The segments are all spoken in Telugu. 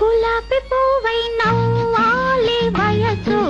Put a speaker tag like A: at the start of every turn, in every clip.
A: గులాబీ పువ్వై నవ్వాలి వయసు.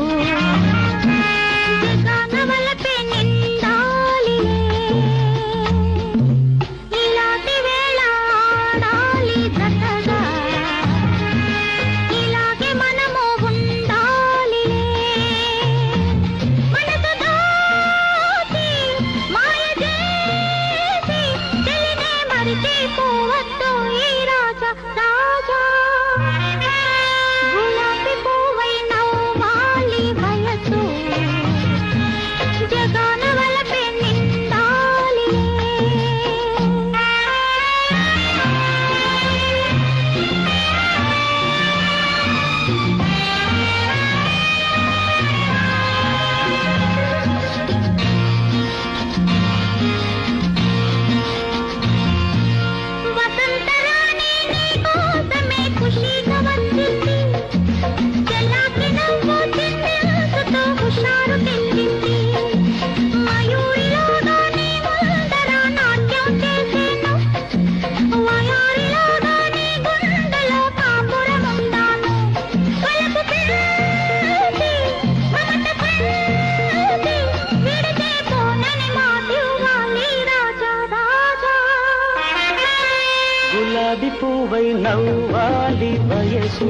A: గులాబీ పువ్వై నవ్వాలి వయసు.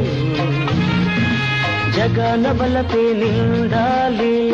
A: జగన బలపే నిండాలి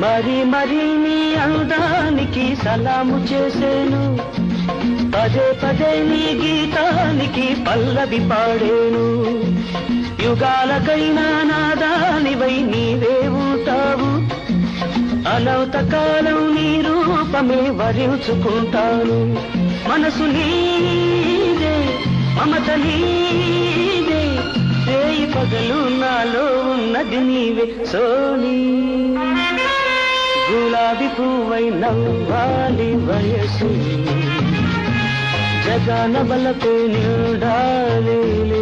A: మరి మరి నీ అందానికి సలాము చేసేను. పదే పదే నీ గీతానికి పల్లవి పాడేను. యుగాలకైనా నాదానివై నీవే ఉంటావు. అనంత కాలం నీ రూపమే వరించుకుంటాను. మనసు నీదే మమత నీదే. రేయి పగలు నాలో ఉన్నది నీవే సోనీ. గులాబి పువ్వై నవ్వాలి వయసు. జగన బలపే నిండాలి